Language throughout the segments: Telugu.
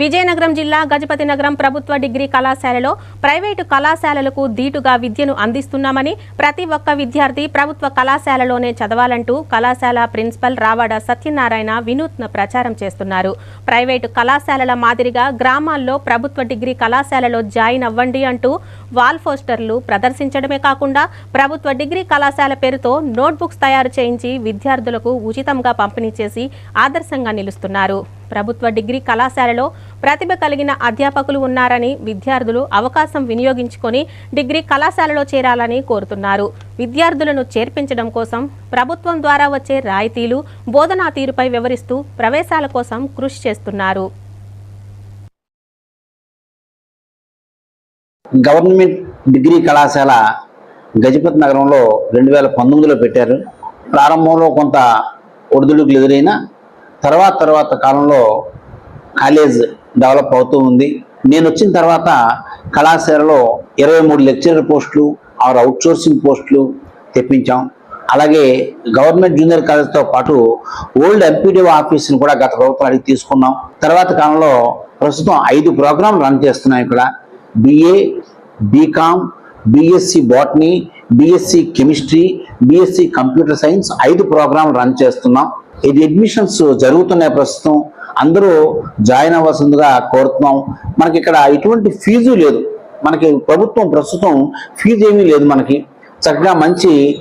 విజయనగరం జిల్లా గజపతి నగరం ప్రభుత్వ డిగ్రీ కళాశాలలో ప్రైవేటు కళాశాలలకు దీటుగా విద్యను అందిస్తున్నామని ప్రతి ఒక్క విద్యార్థి ప్రభుత్వ కళాశాలలోనే చదవాలంటూ కళాశాల ప్రిన్సిపల్ రావాడ సత్యనారాయణ వినూత్న ప్రచారం చేస్తున్నారు. ప్రైవేటు కళాశాలల మాదిరిగా గ్రామాల్లో ప్రభుత్వ డిగ్రీ కళాశాలలో జాయిన్ అవ్వండి అంటూ వాల్ పోస్టర్లు ప్రదర్శించడమే కాకుండా ప్రభుత్వ డిగ్రీ కళాశాల పేరుతో నోట్బుక్స్ తయారు చేయించి విద్యార్థులకు ఉచితంగా పంపిణీ చేసి ఆదర్శంగా నిలుస్తున్నారు. ప్రభుత్వ డిగ్రీ కళాశాలలో ప్రతిభ కలిగిన అధ్యాపకులు ఉన్నారని విద్యార్థులు అవకాశం వినియోగించుకొని డిగ్రీ కళాశాలలో చేరాలని కోరుతున్నారు. విద్యార్థులను చేర్పించడం కోసం ప్రభుత్వం ద్వారా వచ్చే రాయితీలు బోధనా తీరుపై వివరిస్తూ ప్రవేశాల కోసం కృషి చేస్తున్నారు. గవర్నమెంట్ డిగ్రీ కళాశాల గజపతి నగరంలో రెండు వేల పంతొమ్మిదిలో పెట్టారు. ప్రారంభంలో కొంత ఒడిదుడుకులు ఎదురైనా తర్వాత తర్వాత కాలంలో కాలేజ్ డెవలప్ అవుతూ ఉంది. నేను వచ్చిన తర్వాత కళాశాలలో ఇరవై మూడు లెక్చరర్ పోస్టులు ఆరు అవుట్సోర్సింగ్ పోస్టులు తెప్పించాం. అలాగే గవర్నమెంట్ జూనియర్ కాలేజ్తో పాటు ఓల్డ్ ఎంపీడీఓ ఆఫీస్ని కూడా గత ప్రభుత్వం అడిగి తీసుకున్నాం. తర్వాత కాలంలో ప్రస్తుతం ఐదు ప్రోగ్రాంలు రన్ చేస్తున్నాం ఇక్కడ. BA BCom BSc botany BSc chemistry BSc computer science ఐదు ప్రోగ్రాంలు రన్ చేస్తున్నాం. ఇది అడ్మిషన్స్ జరుగుతున్నాయి ప్రస్తుతం. అందరూ జాయిన్ అవ్వాల్సిందిగా కోరుతున్నాం. మనకి ఇక్కడ ఎటువంటి ఫీజు లేదు. మనకి ప్రభుత్వం ప్రస్తుతం ఫీజు ఏమీ లేదు మనకి. చక్కగా మంచి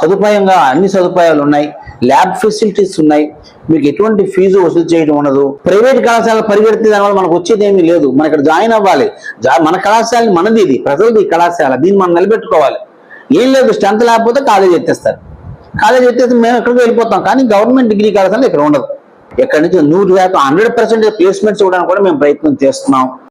సదుపాయంగా అన్ని సదుపాయాలు ఉన్నాయి. ల్యాబ్ ఫెసిలిటీస్ ఉన్నాయి. మీకు ఎటువంటి ఫీజు వసూలు చేయడం ఉండదు. ప్రైవేట్ కళాశాల పరిగెడితే దానివల్ల మనకు వచ్చేది ఏమీ లేదు. మన ఇక్కడ జాయిన్ అవ్వాలి. మన కళాశాల మనది ఇది. ప్రజలది కళాశాల. దీన్ని మనం నిలబెట్టుకోవాలి. ఏం లేదు స్ట్రెంత్ లేకపోతే కాలేజ్ ఎత్తేస్తారు. కాలేజ్ పెట్టేసి మేము ఎక్కడికి వెళ్ళిపోతాం. కానీ గవర్నమెంట్ డిగ్రీ కళాశాల ఇక్కడ ఉండదు. ఎక్కడి నుంచి నూరు శాతం హండ్రెడ్ పర్సెంట్ ప్లేస్మెంట్స్ ఇవ్వడానికి కూడా మేము ప్రయత్నం చేస్తున్నాం.